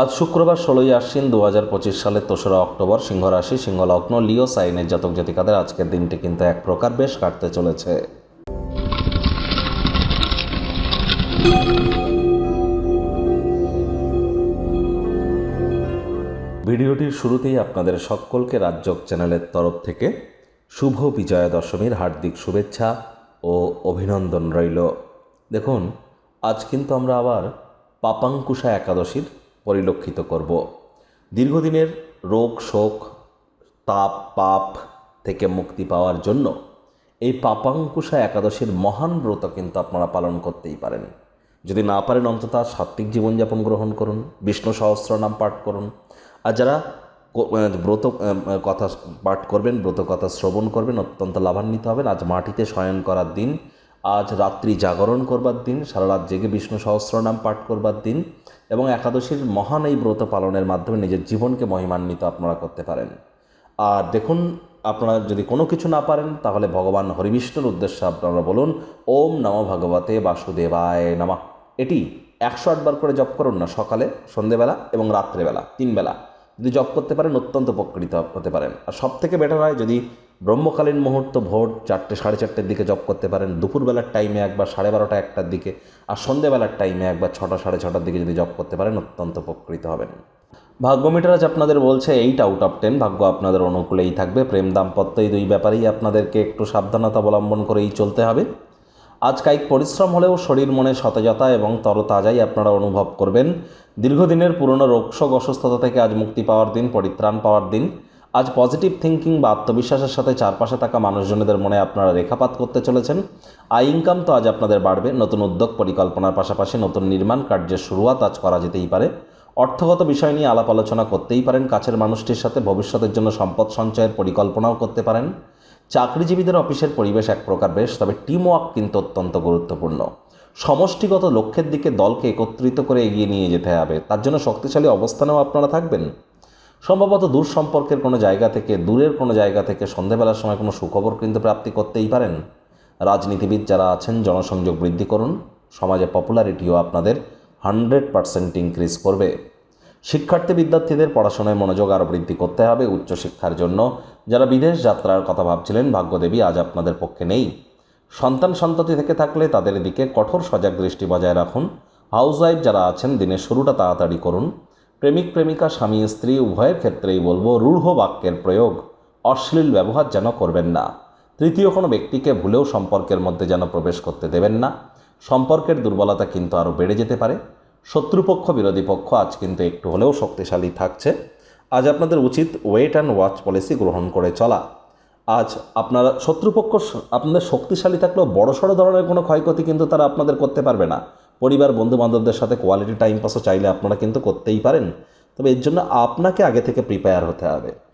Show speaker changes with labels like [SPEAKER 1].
[SPEAKER 1] আজ শুক্রবার ষোলোই আশ্বিন দু হাজার পঁচিশ সালের তেসরা অক্টোবর সিংহ রাশি সিংহ লগ্ন লিও, সাইনের জাতক জাতিকাদের আজকের দিনটি কিন্তু এক প্রকার বেশ কাটতে চলেছে। ভিডিওটির শুরুতেই আপনাদের সকলকে রাজ্যক চ্যানেলের তরফ থেকে শুভ বিজয়া দশমীর হার্দিক শুভেচ্ছা ও অভিনন্দন রইল। দেখুন, আজ কিন্তু আমরা আবার পাপাঙ্কুশা একাদশীর পরিলক্ষিত করব। দীর্ঘদিনের রোগ, শোক, তাপ, পাপ থেকে মুক্তি পাওয়ার জন্য এই পাপাঙ্কুশা একাদশীর মহান ব্রত কিন্তু আপনারা পালন করতেই পারেন। যদি না পারেন, অন্তত সাত্ত্বিক জীবনযাপন গ্রহণ করুন, বিষ্ণু সহস্রনাম পাঠ করুন। আর যারা ব্রত কথা পাঠ করবেন, ব্রত কথা শ্রবণ করবেন, অত্যন্ত লাভান্বিত হবেন। আজ মাটিতে শয়ন করার দিন আজ রাত্রি জাগরণ করবার দিন, সারা রাত জেগে বিষ্ণু সহস্রনাম পাঠ করবার দিন এবং একাদশীর মহান এই ব্রত পালনের মাধ্যমে নিজের জীবনকে মহিমান্বিত আপনারা করতে পারেন। আর দেখুন, আপনারা যদি কোনো কিছু না পারেন, তাহলে ভগবান হরিবিষ্ণুর উদ্দেশ্যে আপনারা বলুন, ওম নম ভগবতে বাসুদেবায় নমঃ। এটি একশো আটবার করে জপ করুন না, সকালে, সন্ধেবেলা এবং রাত্রেবেলা, তিনবেলা। যদি জপ করতে পারেন, অত্যন্ত উপকৃত হতে পারেন। আর সব থেকে বেটার হয় যদি ব্রহ্মকালীন মুহূর্ত ভোর চারটে, সাড়ে চারটের দিকে জপ করতে পারেন। দুপুরবেলার টাইমে একবার সাড়ে বারোটা, একটার দিকে। আর সন্ধেবেলার টাইমে একবার ছটা, সাড়ে ছটার দিকে যদি জপ করতে পারেন, অত্যন্ত উপকৃত হবেন। ভাগ্য মিটার আজ আপনাদের বলছে এইট আউট অফ টেন ভাগ্য আপনাদের অনুকূলেই থাকবে। প্রেম দাম্পত্য এই দুই ব্যাপারেই। আপনাদেরকে একটু সাবধানতা অবলম্বন করেই চলতে হবে। আজ কায়িক পরিশ্রম হলেও শরীর, মনে সতেজতা এবং তরতাজাই আপনারা অনুভব করবেন। দীর্ঘদিনের পুরনো রোগশোক অসুস্থতা থেকে আজ মুক্তি পাওয়ার দিন, পরিত্রাণ পাওয়ার দিন। আজ পজিটিভ থিঙ্কিং বা আত্মবিশ্বাসের সাথে চারপাশে থাকা মানুষজনদের মনে আপনারা রেখাপাত করতে চলেছেন। আয় ইনকাম তো আজ আপনাদের বাড়বে। নতুন উদ্যোগ পরিকল্পনার পাশাপাশি নতুন নির্মাণ কার্যের শুরুয়াত আজ করা যেতেই পারে। অর্থগত বিষয় নিয়ে আলাপ আলোচনা করতেই পারেন কাছের মানুষটির সাথে। ভবিষ্যতের জন্য সম্পদ সঞ্চয়ের পরিকল্পনাও করতে পারেন। চাকরিজীবীদের অফিসের পরিবেশ এক প্রকার বেশ, তবে টিম ওয়ার্ক কিন্তু অত্যন্ত গুরুত্বপূর্ণ। সমষ্টিগত লক্ষ্যের দিকে দলকে একত্রিত করে এগিয়ে নিয়ে যেতে হবে। তার জন্য শক্তিশালী অবস্থানেও আপনারা থাকবেন। সম্ভবত দূর সম্পর্কের কোনো জায়গা থেকে, দূরের কোনো জায়গা থেকে সন্ধেবেলার সময় কোনো সুখবর কিন্তু প্রাপ্তি করতেই পারেন। রাজনীতিবিদ যারা আছেন, জনসংযোগ বৃদ্ধি করুন। সমাজে পপুলারিটিও আপনাদের হান্ড্রেড পারসেন্ট ইনক্রিজ করবে। শিক্ষার্থী বিদ্যার্থীদের পড়াশোনায় মনোযোগ আরও বৃদ্ধি করতে হবে উচ্চশিক্ষার জন্য। যারা বিদেশ যাত্রার কথা ভাবছিলেন, ভাগ্যদেবী আজ আপনাদের পক্ষে নেই। সন্তান সন্ততি থেকে থাকলে তাদের দিকে কঠোর সজাগ দৃষ্টি বজায় রাখুন। হাউসওয়াইফ যারা আছেন, দিনের শুরুটা তাড়াতাড়ি করুন। প্রেমিক, প্রেমিকা, স্বামী, স্ত্রী, উভয়ের ক্ষেত্রেই বলব, রূঢ় বাক্যের প্রয়োগ অশ্লীল ব্যবহার যেন করবেন না। তৃতীয় কোনো ব্যক্তিকে ভুলেও সম্পর্কের মধ্যে যেন প্রবেশ করতে দেবেন না। সম্পর্কের দুর্বলতা কিন্তু আরও বেড়ে যেতে পারে। শত্রুপক্ষ, বিরোধী পক্ষ আজ কিন্তু একটু হলেও শক্তিশালী থাকছে। আজ আপনাদের উচিত ওয়েট অ্যান্ড ওয়াচ পলিসি গ্রহণ করে চলা। আজ আপনারা শত্রুপক্ষ, আপনাদের শক্তিশালী থাকলেও বড় সড়ো ধরনের কোনো ক্ষয়ক্ষতি কিন্তু তারা আপনাদের করতে পারবে না। পরিবার বন্ধু বান্ধবদের সাথে কোয়ালিটি টাইম পাসও চাইলে আপনারা কিন্তু করতেই পারেন। তবে এর জন্য আপনাকে আগে থেকে প্রিপেয়ার হতে হবে।